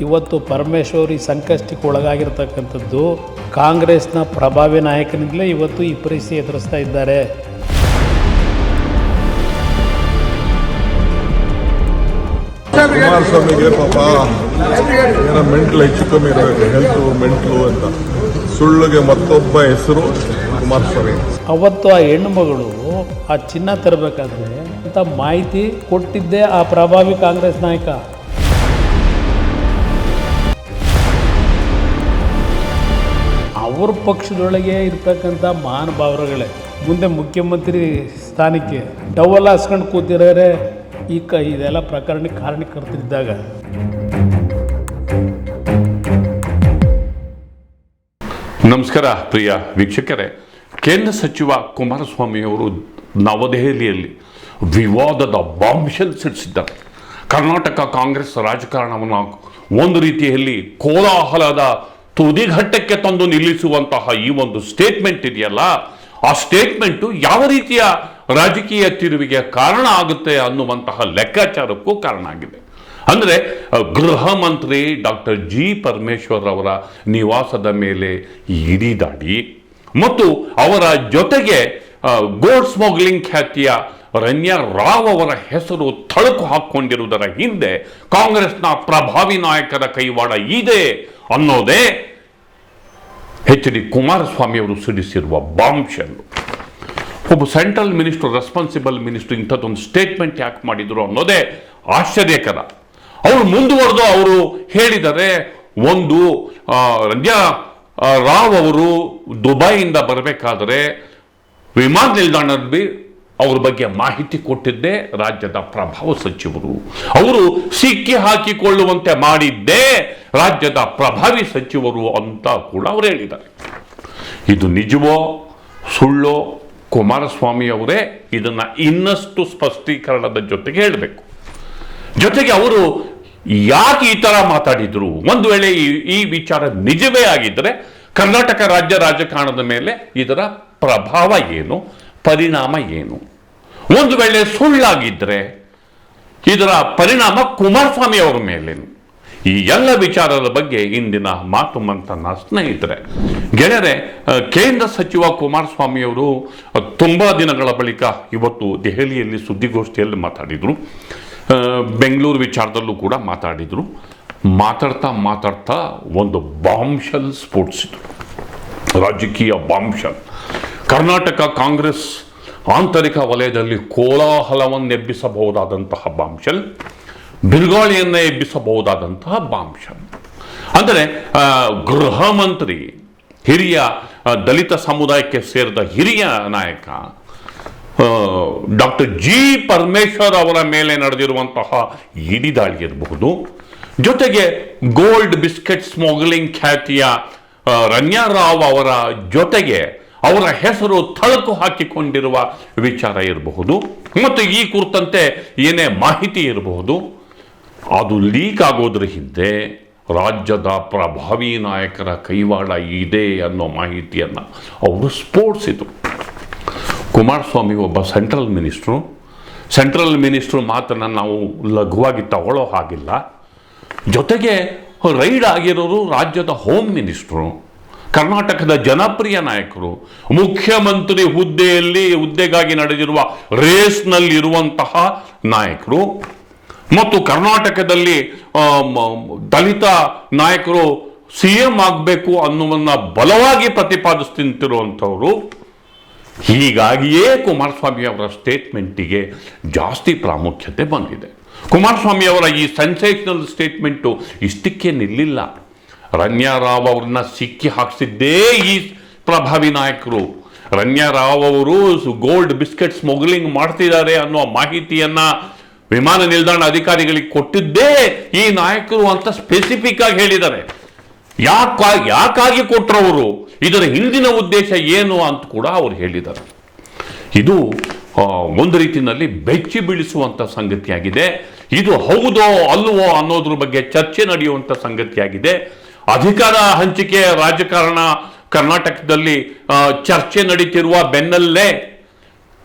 ಇವತ್ತು ಪರಮೇಶ್ವರಿ ಸಂಕಷ್ಟಕ್ಕೆ ಒಳಗಾಗಿರ್ತಕ್ಕಂಥದ್ದು ಕಾಂಗ್ರೆಸ್ನ ಪ್ರಭಾವಿ ನಾಯಕನಿಂದಲೇ ಇವತ್ತು ಈ ಪರಿಸ್ಥಿತಿ ಎದುರಿಸ್ತಾ ಇದ್ದಾರೆ. ಕುಮಾರಸ್ವಾಮಿಗೆ ಪಾಪ ಏನೋ ಮೆಂಟ್ಲು ಹೆಚ್ಚು ಕಮ್ಮಿ ಇರಬೇಕು ಹೆಲ್ತ್ ಮೆಂಟ್ಲು ಅಂತ. ಸುಳ್ಳುಗೆ ಮತ್ತೊಬ್ಬ ಹೆಸರು ಕುಮಾರಸ್ವಾಮಿ. ಅವತ್ತು ಆ ಹೆಣ್ಣು ಮಗಳು ಆ ಚಿನ್ನ ತರಬೇಕಾದ್ರೆ ಅಂತ ಮಾಹಿತಿ ಕೊಟ್ಟಿದ್ದೇ ಆ ಪ್ರಭಾವಿ ಕಾಂಗ್ರೆಸ್ ನಾಯಕ. ಅವ್ರ ಪಕ್ಷದೊಳಗೆ ಇರ್ತಕ್ಕಂಥ ಮಹಾನುಭಾವರುಗಳೇ, ಮುಂದೆ ಮುಖ್ಯಮಂತ್ರಿ ಸ್ಥಾನಕ್ಕೆ ಟವಲ್ ಹಾಸ್ಕೊಂಡು ಕೂತಿರೋರೆ, ಈ ಕ, ಇದೆಲ್ಲ ಪ್ರಕರಣಕ್ಕೆ ಕಾರಣಕರ್ತರಿದ್ದಾಗ ನಮಸ್ಕಾರ ಪ್ರಿಯ ವೀಕ್ಷಕರೇ. ಕೇಂದ್ರ ಸಚಿವ ಕುಮಾರಸ್ವಾಮಿಯವರು ನವದೆಹಲಿಯಲ್ಲಿ ವಿವಾದದ ಬಾಂಬ್ಶೆಲ್ ಸಿಡಿಸಿದ್ದಾರೆ. ಕರ್ನಾಟಕ ಕಾಂಗ್ರೆಸ್ ರಾಜಕಾರಣವನ್ನು ಒಂದು ರೀತಿಯಲ್ಲಿ ಕೋಲಾಹಲದ ತುದಿಘಟ್ಟಕ್ಕೆ ತಂದು ನಿಲ್ಲಿಸುವಂತಹ ಈ ಒಂದು ಸ್ಟೇಟ್ಮೆಂಟ್ ಇದೆಯಲ್ಲ, ಆ ಸ್ಟೇಟ್ಮೆಂಟು ಯಾವ ರೀತಿಯ ರಾಜಕೀಯ ತಿರುವಿಗೆ ಕಾರಣ ಆಗುತ್ತೆ ಅನ್ನುವಂತಹ ಲೆಕ್ಕಾಚಾರಕ್ಕೂ ಕಾರಣ ಆಗಿದೆ. ಅಂದರೆ ಗೃಹ ಮಂತ್ರಿ ಡಾಕ್ಟರ್ ಜಿ ಪರಮೇಶ್ವರ್ ಅವರ ನಿವಾಸದ ಮೇಲೆ ಇಡೀ ದಾಡಿ, ಮತ್ತು ಅವರ ಜೊತೆಗೆ ಗೋಲ್ಡ್ ಸ್ಮಗ್ಲಿಂಗ್ ಖ್ಯಾತಿಯ ರನ್ಯಾ ರಾವ್ ಅವರ ಹೆಸರು ತಳುಕು ಹಾಕ್ಕೊಂಡಿರುವುದರ ಹಿಂದೆ ಕಾಂಗ್ರೆಸ್ನ ಪ್ರಭಾವಿ ನಾಯಕರ ಕೈವಾಡ ಇದೆ ಅನ್ನೋದೇ ಎಚ್ ಡಿ ಕುಮಾರಸ್ವಾಮಿ ಅವರು ಸಿಡಿಸಿರುವ ಬಾಂಬ್ಶೆಲ್. ಒಬ್ಬ ಸೆಂಟ್ರಲ್ ಮಿನಿಸ್ಟರ್ ರೆಸ್ಪಾನ್ಸಿಬಲ್ ಮಿನಿಸ್ಟರ್ ಇಂಥದ್ದೊಂದು ಸ್ಟೇಟ್ಮೆಂಟ್ ಯಾಕೆ ಮಾಡಿದ್ರು ಅನ್ನೋದೇ ಆಶ್ಚರ್ಯಕರ. ಅವರು ಮುಂದುವರೆದು ಅವರು ಹೇಳಿದರೆ ಒಂದು ಆ, ರಂಜಾ ರಾವ್ ಅವರು ದುಬೈಯಿಂದ ಬರಬೇಕಾದ್ರೆ ವಿಮಾನ ನಿಲ್ದಾಣದಲ್ಲಿ ಅವ್ರ ಬಗ್ಗೆ ಮಾಹಿತಿ ಕೊಟ್ಟಿದ್ದೇ ರಾಜ್ಯದ ಪ್ರಭಾವ ಸಚಿವರು. ಅವರು ಸಿಕ್ಕಿ ಹಾಕಿಕೊಳ್ಳುವಂತೆ ಮಾಡಿದ್ದೇ ರಾಜ್ಯದ ಪ್ರಭಾವಿ ಸಚಿವರು ಅಂತ ಕೂಡ ಅವರು ಹೇಳಿದ್ದಾರೆ. ಇದು ನಿಜವೋ ಸುಳ್ಳೋ ಕುಮಾರಸ್ವಾಮಿ ಅವರೇ ಇದನ್ನು ಇನ್ನಷ್ಟು ಸ್ಪಷ್ಟೀಕರಣದ ಜೊತೆಗೆ ಹೇಳಬೇಕು. ಜೊತೆಗೆ ಅವರು ಯಾಕೆ ಈ ಥರ ಮಾತಾಡಿದ್ರು? ಒಂದು ವೇಳೆ ಈ ವಿಚಾರ ನಿಜವೇ ಆಗಿದ್ದರೆ ಕರ್ನಾಟಕ ರಾಜ್ಯ ರಾಜಕಾರಣದ ಮೇಲೆ ಇದರ ಪ್ರಭಾವ ಏನು? ಪರಿಣಾಮ ಏನು? ಒಂದು ವೇಳೆ ಸುಳ್ಳಾಗಿದ್ದರೆ ಇದರ ಪರಿಣಾಮ ಕುಮಾರಸ್ವಾಮಿ ಅವರ ಮೇಲೇನು? ಈ ಎಲ್ಲ ವಿಚಾರದ ಬಗ್ಗೆ ಇಂದಿನ ಮಾತು ಮಂತನ ಸ್ನೇಹಿತರೆ. ಗೆಳೆಯರೆ ಕೇಂದ್ರ ಸಚಿವ ಕುಮಾರಸ್ವಾಮಿಯವರು ತುಂಬಾ ದಿನಗಳ ಬಳಿಕ ಇವತ್ತು ದೆಹಲಿಯಲ್ಲಿ ಸುದ್ದಿಗೋಷ್ಠಿಯಲ್ಲಿ ಮಾತಾಡಿದರು. ಬೆಂಗಳೂರು ವಿಚಾರದಲ್ಲೂ ಕೂಡ ಮಾತಾಡಿದರು. ಮಾತಾಡ್ತಾ ಮಾತಾಡ್ತಾ ಒಂದು ಬಾಂಬ್ಶಲ್ ಸ್ಫೋಟಿಸಿದರು ರಾಜಕೀಯ ಬಾಂಬ್ಶಲ್ ಕರ್ನಾಟಕ ಕಾಂಗ್ರೆಸ್ ಆಂತರಿಕ ವಲಯದಲ್ಲಿ ಕೋಲಾಹಲವನ್ನೆಬ್ಬಿಸಬಹುದಾದಂತಹ ಬಾಂಬ್ಶಲ್, ಬಿರುಗಾಳಿಯನ್ನು ಎಬ್ಬಿಸಬಹುದಾದಂತಹ ಬಾಂಬ್ಶಲ್. ಅಂದರೆ ಗೃಹ ಮಂತ್ರಿ, ಹಿರಿಯ ದಲಿತ ಸಮುದಾಯಕ್ಕೆ ಸೇರಿದ ಹಿರಿಯ ನಾಯಕ ಡಾಕ್ಟರ್ ಜಿ ಪರಮೇಶ್ವರ್ ಅವರ ಮೇಲೆ ನಡೆದಿರುವಂತಹ ಇಡಿ ದಾಳಿ ಇರಬಹುದು. ಜೊತೆಗೆ ಗೋಲ್ಡ್ ಬಿಸ್ಕೆಟ್ ಸ್ಮಗ್ಲಿಂಗ್ ಖ್ಯಾತಿಯ ರಣ್ಯಾ ರನ್ಯಾ ರಾವ್ ಅವರ ಜೊತೆಗೆ ಅವರ ಹೆಸರು ಥಳಕು ಹಾಕಿಕೊಂಡಿರುವ ವಿಚಾರ ಇರಬಹುದು. ಮತ್ತು ಈ ಕುರಿತಂತೆ ಏನೇ ಮಾಹಿತಿ ಇರಬಹುದು. ಅದು ಲೀಕ್ ಆಗೋದ್ರ ಹಿಂದೆ ರಾಜ್ಯದ ಪ್ರಭಾವಿ ನಾಯಕರ ಕೈವಾಡ ಇದೆ ಅನ್ನೋ ಮಾಹಿತಿಯನ್ನು ಅವರು ಸ್ಫೋಟಿಸಿದರು ಕುಮಾರಸ್ವಾಮಿ ಒಬ್ಬ ಸೆಂಟ್ರಲ್ ಮಿನಿಸ್ಟ್ರು. ಸೆಂಟ್ರಲ್ ಮಿನಿಸ್ಟ್ರು ಮಾತನ್ನು ನಾವು ಲಘುವಾಗಿ ತಗೊಳ್ಳೋ ಹಾಗಿಲ್ಲ. ಜೊತೆಗೆ ರೈಡ್ ಆಗಿರೋರು ರಾಜ್ಯದ ಹೋಮ್ ಮಿನಿಸ್ಟ್ರು. ಕರ್ನಾಟಕದ ಜನಪ್ರಿಯ ನಾಯಕರು, ಮುಖ್ಯಮಂತ್ರಿ ಹುದ್ದೆಯಲ್ಲಿ ಹುದ್ದೆಗಾಗಿ ನಡೆದಿರುವ ರೇಸ್ನಲ್ಲಿರುವಂತಹ ನಾಯಕರು ಮತ್ತು ಕರ್ನಾಟಕದಲ್ಲಿ ದಲಿತ ನಾಯಕರು ಸಿ ಎಂ ಆಗಬೇಕು ಅನ್ನುವನ್ನ ಬಲವಾಗಿ ಪ್ರತಿಪಾದಿಸ್ತಿರುವಂಥವರು ಹೀಗಾಗಿಯೇ ಕುಮಾರಸ್ವಾಮಿ ಅವರ ಸ್ಟೇಟ್ಮೆಂಟಿಗೆ ಜಾಸ್ತಿ ಪ್ರಾಮುಖ್ಯತೆ ಬಂದಿದೆ. ಕುಮಾರಸ್ವಾಮಿ ಅವರ ಈ ಸೆನ್ಸೇಷನಲ್ ಸ್ಟೇಟ್ಮೆಂಟು ಇಷ್ಟಕ್ಕೆ ನಿಲ್ಲಿಲ್ಲ. ರನ್ಯಾ ರಾವ್ ಅವ್ರನ್ನ ಸಿಕ್ಕಿ ಹಾಕ್ಸಿದ್ದೇ ಈ ಪ್ರಭಾವಿ ನಾಯಕರು. ರನ್ಯಾ ರಾವ್ ಅವರು ಗೋಲ್ಡ್ ಬಿಸ್ಕೆಟ್ ಸ್ಮಗ್ಲಿಂಗ್ ಮಾಡ್ತಿದ್ದಾರೆ ಅನ್ನೋ ಮಾಹಿತಿಯನ್ನ ವಿಮಾನ ನಿಲ್ದಾಣ ಅಧಿಕಾರಿಗಳಿಗೆ ಕೊಟ್ಟಿದ್ದೇ ಈ ನಾಯಕರು ಅಂತ ಸ್ಪೆಸಿಫಿಕ್ ಆಗಿ ಹೇಳಿದ್ದಾರೆ. ಯಾಕ, ಯಾಕಾಗಿ ಕೊಟ್ಟರವರು ಇದರ ಹಿಂದಿನ ಉದ್ದೇಶ ಏನು ಅಂತ ಕೂಡ ಅವರು ಹೇಳಿದ್ದಾರೆ. ಇದು ಒಂದು ರೀತಿಯಲ್ಲಿ ಬೆಚ್ಚಿ ಬೀಳಿಸುವಂಥ ಸಂಗತಿಯಾಗಿದೆ. ಇದು ಹೌದೋ ಅಲ್ಲವೋ ಅನ್ನೋದ್ರ ಬಗ್ಗೆ ಚರ್ಚೆ ನಡೆಯುವಂಥ ಸಂಗತಿಯಾಗಿದೆ. ಅಧಿಕಾರ ಹಂಚಿಕೆ ರಾಜಕಾರಣ ಕರ್ನಾಟಕದಲ್ಲಿ ಚರ್ಚೆ ನಡೀತಿರುವ ಬೆನ್ನಲ್ಲೇ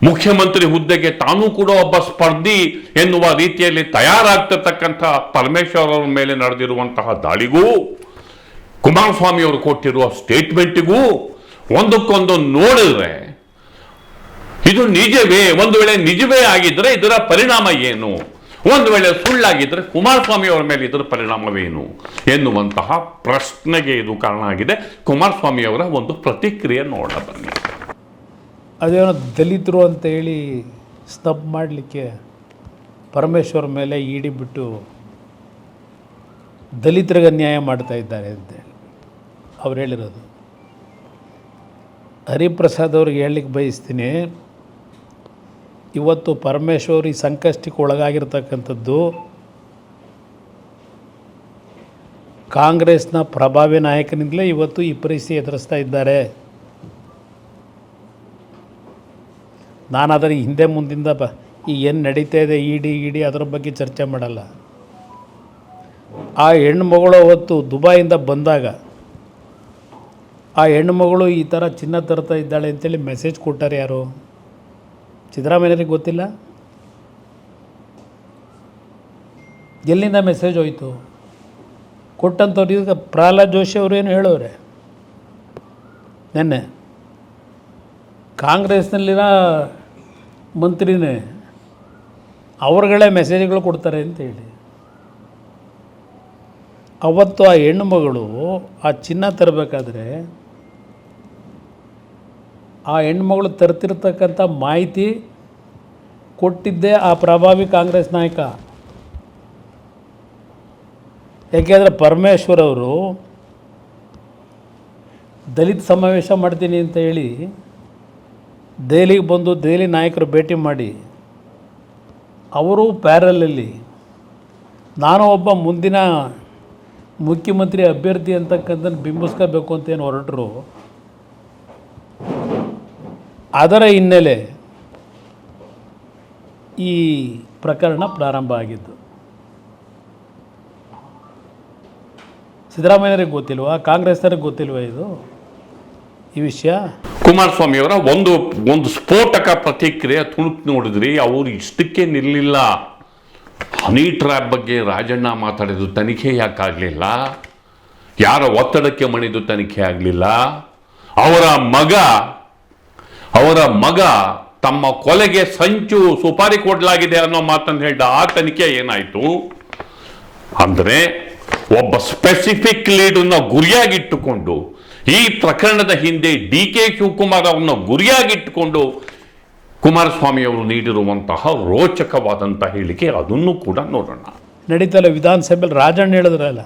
ಮುಖ್ಯಮಂತ್ರಿ ಹುದ್ದೆಗೆ ತಾನೂ ಕೂಡ ಒಬ್ಬ ಸ್ಪರ್ಧಿ ಎನ್ನುವ ರೀತಿಯಲ್ಲಿ ತಯಾರಾಗ್ತಿರ್ತಕ್ಕಂಥ ಪರಮೇಶ್ವರ್ ಅವರ ಮೇಲೆ ನಡೆದಿರುವಂತಹ ದಾಳಿಗೂ, ಕುಮಾರಸ್ವಾಮಿ ಅವರು ಕೊಟ್ಟಿರುವ ಸ್ಟೇಟ್ಮೆಂಟಿಗೂ ಒಂದಕ್ಕೊಂದು ನೋಡಿದ್ರೆ ಇದು ನಿಜವೇ, ಒಂದು ವೇಳೆ ನಿಜವೇ ಆಗಿದ್ರೆ ಇದರ ಪರಿಣಾಮ ಏನು? ಒಂದು ವೇಳೆ ಸುಳ್ಳಾಗಿದ್ದರೆ ಕುಮಾರಸ್ವಾಮಿ ಅವರ ಮೇಲೆ ಇದರ ಪರಿಣಾಮವೇನು? ಎನ್ನುವಂತಹ ಪ್ರಶ್ನೆಗೆ ಇದು ಕಾರಣ ಆಗಿದೆ. ಕುಮಾರಸ್ವಾಮಿ ಅವರ ಒಂದು ಪ್ರತಿಕ್ರಿಯೆ ನೋಡ ಬನ್ನಿ. ಅದೇನೋ ದಲಿತರು ಅಂತ ಹೇಳಿ ಸ್ತಬ್ ಮಾಡಲಿಕ್ಕೆ ಪರಮೇಶ್ವರ ಮೇಲೆ ಇಡಿ ಬಿಟ್ಟು ದಲಿತರಿಗೆ ಅನ್ಯಾಯ ಮಾಡ್ತಾ ಇದ್ದಾರೆ ಅಂತೇಳಿ ಅವ್ರು ಹೇಳಿರೋದು. ಹರಿಪ್ರಸಾದ್ ಅವ್ರಿಗೆ ಹೇಳಲಿಕ್ಕೆ ಬಯಸ್ತೀನಿ ಇವತ್ತು ಪರಮೇಶ್ವರಿ ಸಂಕಷ್ಟಕ್ಕೆ ಒಳಗಾಗಿರ್ತಕ್ಕಂಥದ್ದು ಕಾಂಗ್ರೆಸ್ನ ಪ್ರಭಾವಿ ನಾಯಕನಿಂದಲೇ ಇವತ್ತು ಈ ಪರಿಸ್ಥಿತಿ ಎದುರಿಸ್ತಾ ಇದ್ದಾರೆ. ನಾನು ಹಿಂದೆ ಮುಂದಿಂದ ಬ, ಈ ಏನು ನಡೀತಾ ಇದೆ, ಇಡಿ ಇಡಿ ಅದರ ಬಗ್ಗೆ ಚರ್ಚೆ ಮಾಡಲ್ಲ. ಆ ಹೆಣ್ಮಗಳು ಅವತ್ತು ದುಬಾಯಿಂದ ಬಂದಾಗ ಆ ಹೆಣ್ಮಗಳು ಈ ಥರ ಚಿನ್ನ ತರ್ತಾ ಇದ್ದಾಳೆ ಅಂತೇಳಿ ಮೆಸೇಜ್ ಕೊಟ್ಟಾರೆ ಯಾರು? ಸಿದ್ದರಾಮಯ್ಯರಿಗೆ ಗೊತ್ತಿಲ್ಲ? ಎಲ್ಲಿಂದ ಮೆಸೇಜ್ ಹೋಯಿತು? ಕೊಟ್ಟಂಥವ್ರು ಈಗ ಪ್ರಹ್ಲಾದ್ ಜೋಶಿ ಅವರೇನು ಹೇಳೋರೆ ನೆನ್ನೆ. ಕಾಂಗ್ರೆಸ್ನಲ್ಲಿನ ಮಂತ್ರಿನೇ ಅವ್ರುಗಳೇ ಮೆಸೇಜ್ಗಳು ಕೊಡ್ತಾರೆ ಅಂತ ಹೇಳಿ. ಅವತ್ತು ಆ ಹೆಣ್ಣುಮಗಳು ಆ ಚಿನ್ನ ತರಬೇಕಾದ್ರೆ ಆ ಹೆಣ್ಮಗಳು ತರ್ತಿರ್ತಕ್ಕಂಥ ಮಾಹಿತಿ ಕೊಟ್ಟಿದ್ದೇ ಆ ಪ್ರಭಾವಿ ಕಾಂಗ್ರೆಸ್ ನಾಯಕ. ಯಾಕೆಂದರೆ ಪರಮೇಶ್ವರ್ ಅವರು ದಲಿತ ಸಮಾವೇಶ ಮಾಡ್ತೀನಿ ಅಂತ ಹೇಳಿ ದೆಹಲಿಗೆ ಬಂದು ದೆಹಲಿ ನಾಯಕರು ಭೇಟಿ ಮಾಡಿ, ಅವರು ಪ್ಯಾರಲಲ್ಲಿ ನಾನು ಒಬ್ಬ ಮುಂದಿನ ಮುಖ್ಯಮಂತ್ರಿ ಅಭ್ಯರ್ಥಿ ಅಂತಕ್ಕಂಥ ಬಿಂಬಿಸ್ಕೋಬೇಕು ಅಂತ ಏನು ಹೊರಟರು. ಅದರ ಹಿನ್ನೆಲೆ ಈ ಪ್ರಕರಣ ಪ್ರಾರಂಭ ಆಗಿದ್ದು ಸಿದ್ದರಾಮಯ್ಯರಿಗೆ ಗೊತ್ತಿಲ್ವಾ? ಕಾಂಗ್ರೆಸ್ನವ್ರಿಗೆ ಗೊತ್ತಿಲ್ವಾ ಇದು? ಈ ವಿಷಯ? ಕುಮಾರಸ್ವಾಮಿಯವರ ಒಂದು ಒಂದು ಸ್ಫೋಟಕ ಪ್ರತಿಕ್ರಿಯೆ ತುಣುಕು ನೋಡಿದ್ರಿ, ಅವರು ಇಷ್ಟಕ್ಕೆ ನಿಲ್ಲಿಲ್ಲ. ಹನಿ ಟ್ರ್ಯಾಪ್ ಬಗ್ಗೆ ರಾಜಣ್ಣ ಮಾತಾಡಿದ್ದು ತನಿಖೆ ಯಾಕಾಗಲಿಲ್ಲ ಯಾರ ಒತ್ತಡಕ್ಕೆ ಮಣಿದು ತನಿಖೆ ಆಗಲಿಲ್ಲ? ಅವರ ಮಗ ಅವರ ಮಗ ತಮ್ಮ ಕೊಲೆಗೆ ಸಂಚು ಸುಪಾರಿ ಕೊಡಲಾಗಿದೆ ಅನ್ನೋ ಮಾತನ್ನು ಹೇಳಿದ ಆ ತನಿಖೆ ಏನಾಯಿತು? ಅಂದರೆ ಒಬ್ಬ ಸ್ಪೆಸಿಫಿಕ್ ಲೀಡನ್ನ ಗುರಿಯಾಗಿಟ್ಟುಕೊಂಡು, ಈ ಪ್ರಕರಣದ ಹಿಂದೆ ಡಿ ಕೆ ಶಿವಕುಮಾರ್ ಅವರನ್ನು ಗುರಿಯಾಗಿಟ್ಟುಕೊಂಡು ಕುಮಾರಸ್ವಾಮಿ ಅವರು ನೀಡಿರುವಂತಹ ರೋಚಕವಾದಂತಹ ಹೇಳಿಕೆ ಅದನ್ನು ಕೂಡ ನೋಡೋಣ. ನಡೀತಲ್ಲ, ವಿಧಾನಸಭೆಯಲ್ಲಿ ರಾಜಣ್ಣ ಹೇಳಿದ್ರಲ್ಲ?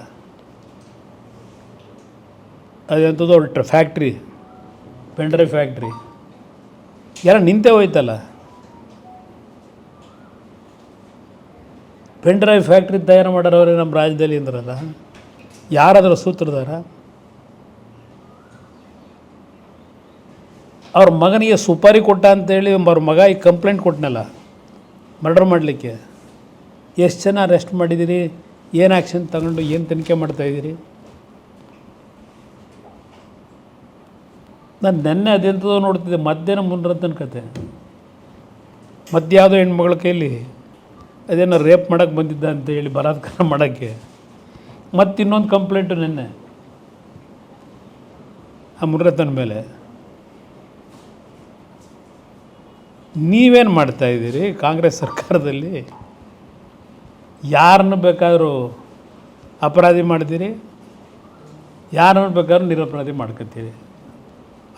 ಅದೆಂಥದ್ದು ಟ್ರ ಫ್ಯಾಕ್ಟ್ರಿ ಪೆಂಡ್ರೈವ್ ಫ್ಯಾಕ್ಟ್ರಿ ಎಲ್ಲ ನಿಂತೇ ಹೋಯ್ತಲ್ಲ? ಪೆನ್ ಡ್ರೈವ್ ಫ್ಯಾಕ್ಟ್ರಿ ತಯಾರು ಮಾಡೋರವ್ರೆ ನಮ್ಮ ರಾಜ್ಯದಲ್ಲಿ ಅಂದ್ರಲ್ಲ, ಯಾರಾದರೂ ಸೂತ್ರದಾರ ಅವ್ರ ಮಗನಿಗೆ ಸುಪಾರಿ ಕೊಟ್ಟ ಅಂತೇಳಿ ಅವ್ರ ಮಗ ಈಗ ಕಂಪ್ಲೇಂಟ್ ಕೊಟ್ಟನಲ್ಲ ಮರ್ಡರ್ ಮಾಡಲಿಕ್ಕೆ. ಎಷ್ಟು ಜನ ಅರೆಸ್ಟ್ ಮಾಡಿದ್ದೀರಿ ಏನು ಆ್ಯಕ್ಷನ್ ತಗೊಂಡು ಏನು ತನಿಖೆ ಮಾಡ್ತಾಯಿದ್ದೀರಿ ನಾನು ನೆನ್ನೆ ಅದೆಂಥದೋ ನೋಡ್ತಿದ್ದೆ, ಮಧ್ಯಾಹ್ನ ಮುನ್ರತನ ಕತೆ. ಮಧ್ಯಾಹ್ನ ಹೆಣ್ಮಗಳ ಕೈಯಲ್ಲಿ ಅದೇನೋ ರೇಪ್ ಮಾಡೋಕ್ಕೆ ಬಂದಿದ್ದ ಅಂತ ಹೇಳಿ ಬಲಾತ್ಕಾರ ಮಾಡೋಕ್ಕೆ. ಮತ್ತು ಇನ್ನೊಂದು ಕಂಪ್ಲೇಂಟು ನೆನ್ನೆ. ಆ ಮುನ್ರತನ ಮೇಲೆ. ನೀವೇನು ಮಾಡ್ತಾ ಇದ್ದೀರಿ? ಕಾಂಗ್ರೆಸ್ ಸರ್ಕಾರದಲ್ಲಿ ಯಾರನ್ನು ಬೇಕಾದರೂ ಅಪರಾಧಿ ಮಾಡ್ತೀರಿ ಯಾರನ್ನು ಬೇಕಾದ್ರೂ ನಿರಪರಾಧಿ ಮಾಡ್ಕೊತೀರಿ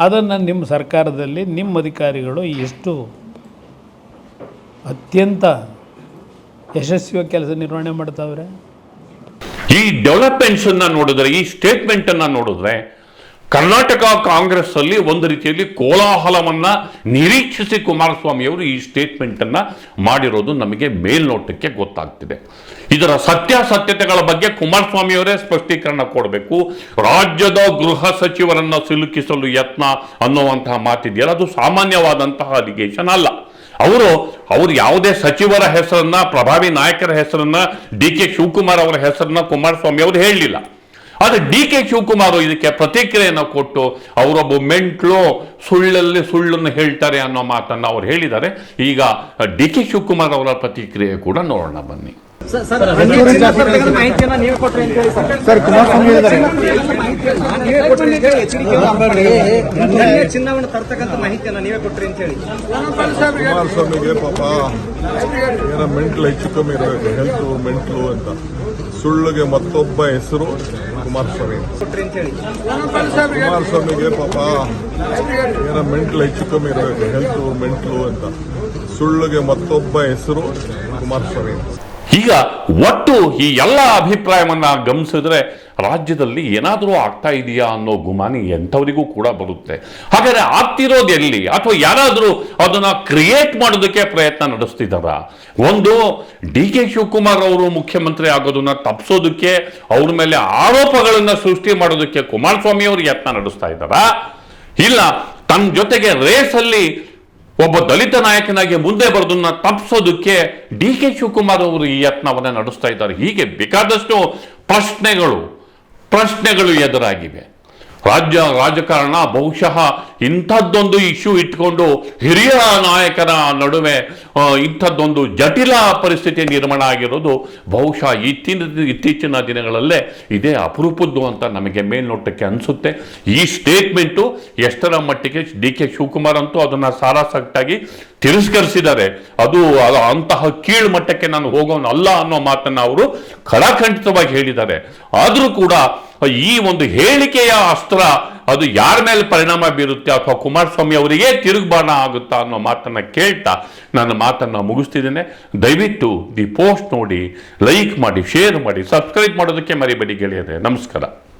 ಅದನ್ನು ನಿಮ್ಮ ಸರ್ಕಾರದಲ್ಲಿ ನಿಮ್ಮ ಅಧಿಕಾರಿಗಳು ಎಷ್ಟು ಅತ್ಯಂತ ಯಶಸ್ವಿಯಾಗಿ ಕೆಲಸ ನಿರ್ವಹಣೆ ಮಾಡ್ತಾವ್ರೆ? ಈ ಡೆವಲಪ್ಮೆಂಟ್ಸನ್ನು ನೋಡಿದ್ರೆ, ಈ ಸ್ಟೇಟ್ಮೆಂಟನ್ನು ನೋಡಿದ್ರೆ ಕರ್ನಾಟಕ ಕಾಂಗ್ರೆಸ್ ಅಲ್ಲಿ ಒಂದು ರೀತಿಯಲ್ಲಿ ಕೋಲಾಹಲವನ್ನ ನಿರೀಕ್ಷಿಸಿ ಕುಮಾರಸ್ವಾಮಿ ಅವರು ಈ ಸ್ಟೇಟ್ಮೆಂಟ್ ಅನ್ನ ಮಾಡಿರೋದು ನಮಗೆ ಮೇಲ್ನೋಟಕ್ಕೆ ಗೊತ್ತಾಗ್ತಿದೆ. ಇದರ ಸತ್ಯಾಸತ್ಯತೆಗಳ ಬಗ್ಗೆ ಕುಮಾರಸ್ವಾಮಿ ಅವರೇ ಸ್ಪಷ್ಟೀಕರಣ ಕೊಡಬೇಕು. ರಾಜ್ಯದ ಗೃಹ ಸಚಿವರನ್ನ ಸಿಲುಕಿಸಲು ಯತ್ನ ಅನ್ನುವಂತಹ ಮಾತಿದೆಯಲ್ಲ, ಅದು ಸಾಮಾನ್ಯವಾದಂತಹ ಅಲಿಗೇಷನ್ ಅಲ್ಲ. ಅವರು ಅವರು ಯಾವುದೇ ಸಚಿವರ ಹೆಸರನ್ನ, ಪ್ರಭಾವಿ ನಾಯಕರ ಹೆಸರನ್ನ, ಡಿ ಕೆ ಶಿವಕುಮಾರ್ ಅವರ ಹೆಸರನ್ನ ಕುಮಾರಸ್ವಾಮಿ ಅವರು ಹೇಳಲಿಲ್ಲ ಆದರೆ ಡಿ ಕೆ ಶಿವಕುಮಾರ್ ಇದಕ್ಕೆ ಪ್ರತಿಕ್ರಿಯೆಯನ್ನು ಕೊಟ್ಟು ಅವರೊಬ್ಬ ಮೆಂಟ್ಲು ಸುಳ್ಳಲ್ಲಿ ಸುಳ್ಳನ್ನು ಹೇಳ್ತಾರೆ ಅನ್ನೋ ಮಾತನ್ನು ಅವ್ರು ಹೇಳಿದ್ದಾರೆ. ಈಗ ಡಿ ಕೆ ಶಿವಕುಮಾರ್ ಅವರ ಪ್ರತಿಕ್ರಿಯೆ ಕೂಡ ನೋಡೋಣ ಬನ್ನಿ. ಚಿನ್ನವನ್ನು ತರ್ತಕ್ಕಂಥ ಮಾಹಿತಿಯನ್ನ ನೀವೇ ಕೊಟ್ರಿ ಅಂತ ಹೇಳಿ. ಕುಮಾರಸ್ವಾಮಿಗೆ ಪಾಪ ಮೆಂಟ್ಲು ಹೆಚ್ಚು ಕಮ್ಮಿ ಇರಬೇಕು ಹೆಲ್ತ್ ಮೆಂಟ್ಲು ಅಂತ. ಸುಳ್ಳಿಗೆ ಮತ್ತೊಬ್ಬ ಹೆಸರು ಕುಮಾರಸ್ವಾಮಿ. ಕುಮಾರಸ್ವಾಮಿಗೆ ಪಾಪ ಏನೋ ಮೆಂಟ್ಲು ಹೆಚ್ಚು ಕಮ್ಮಿ ಇರಬೇಕು ಹೆಲ್ತ್ ಮೆಂಟ್ಲು ಅಂತ. ಸುಳ್ಳಿಗೆ ಮತ್ತೊಬ್ಬ ಹೆಸರು ಕುಮಾರಸ್ವಾಮಿ. ಈಗ ಒಟ್ಟು ಈ ಎಲ್ಲ ಅಭಿಪ್ರಾಯವನ್ನು ಗಮನಿಸಿದ್ರೆ ರಾಜ್ಯದಲ್ಲಿ ಏನಾದರೂ ಆಗ್ತಾ ಇದೆಯಾ ಅನ್ನೋ ಗುಮಾನಿ ಎಂಥವರಿಗೂ ಕೂಡ ಬರುತ್ತೆ. ಹಾಗಾದರೆ ಆಗ್ತಿರೋದು ಎಲ್ಲಿ? ಅಥವಾ ಯಾರಾದರೂ ಅದನ್ನ ಕ್ರಿಯೇಟ್ ಮಾಡೋದಕ್ಕೆ ಪ್ರಯತ್ನ ನಡೆಸ್ತಿದ್ದಾರ? ಒಂದು, ಡಿ ಕೆ ಶಿವಕುಮಾರ್ ಅವರು ಮುಖ್ಯಮಂತ್ರಿ ಆಗೋದನ್ನ ತಪ್ಪಿಸೋದಕ್ಕೆ ಅವ್ರ ಮೇಲೆ ಆರೋಪಗಳನ್ನು ಸೃಷ್ಟಿ ಮಾಡೋದಕ್ಕೆ ಕುಮಾರಸ್ವಾಮಿ ಅವರು ಯತ್ನ ನಡೆಸ್ತಾ ಇದ್ದಾರಾ? ಇಲ್ಲ, ತನ್ನ ಜೊತೆಗೆ ರೇಸಲ್ಲಿ ಒಬ್ಬ ದಲಿತ ನಾಯಕನಾಗಿ ಮುಂದೆ ಬರೋದನ್ನ ತಪ್ಪಿಸೋದಕ್ಕೆ ಡಿ ಕೆ ಶಿವಕುಮಾರ್ ಅವರು ಈ ಯತ್ನವನ್ನು ನಡೆಸ್ತಾ ಇದ್ದಾರೆ. ಹೀಗೆ ಬೇಕಾದಷ್ಟು ಪ್ರಶ್ನೆಗಳು ಪ್ರಶ್ನೆಗಳು ಎದುರಾಗಿವೆ. ರಾಜ್ಯ ರಾಜಕಾರಣ ಬಹುಶಃ ಇಂಥದ್ದೊಂದು ಇಶ್ಯೂ ಇಟ್ಕೊಂಡು ಹಿರಿಯ ನಾಯಕರ ನಡುವೆ ಇಂಥದ್ದೊಂದು ಜಟಿಲ ಪರಿಸ್ಥಿತಿ ನಿರ್ಮಾಣ ಆಗಿರೋದು ಬಹುಶಃ ಇತ್ತಿನ ಇತ್ತೀಚಿನ ದಿನಗಳಲ್ಲೇ ಇದೇ ಅಪರೂಪದ್ದು ಅಂತ ನಮಗೆ ಮೇಲ್ನೋಟಕ್ಕೆ ಅನಿಸುತ್ತೆ. ಈ ಸ್ಟೇಟ್ಮೆಂಟು ಎಷ್ಟರ ಮಟ್ಟಿಗೆ ಡಿ ಕೆ ಶಿವಕುಮಾರ್ ಅಂತೂ ಅದನ್ನು ಸಾರಾಸಟ್ಟಾಗಿ ತಿರಸ್ಕರಿಸಿದ್ದಾರೆ. ಅದು ಅದು ಅಂತಹ ಕೀಳು ಮಟ್ಟಕ್ಕೆ ನಾನು ಹೋಗೋನಲ್ಲ ಅನ್ನೋ ಮಾತನ್ನು ಅವರು ಖಡಾಖಂಡಿತವಾಗಿ ಹೇಳಿದ್ದಾರೆ. ಆದರೂ ಕೂಡ ಈ ಒಂದು ಹೇಳಿಕೆಯ ಅಸ್ತ್ರ, ಅದು ಯಾರ ಮೇಲೆ ಪರಿಣಾಮ ಬೀರುತ್ತೆ ಅಥವಾ ಕುಮಾರಸ್ವಾಮಿ ಅವರಿಗೆ ತಿರುಗುಬಾಣ ಆಗುತ್ತಾ ಅನ್ನೋ ಮಾತನ್ನ ಕೇಳ್ತಾ ನನ್ನ ಮಾತನ್ನ ಮುಗಿಸ್ತಿದ್ದೇನೆ. ದಯವಿಟ್ಟು ದಿ ಪೋಸ್ಟ್ ನೋಡಿ, ಲೈಕ್ ಮಾಡಿ, ಶೇರ್ ಮಾಡಿ, ಸಬ್ಸ್ಕ್ರೈಬ್ ಮಾಡೋದಕ್ಕೆ ಮರಿಬೇಡಿ ಗೆಳೆಯರೆ. ನಮಸ್ಕಾರ.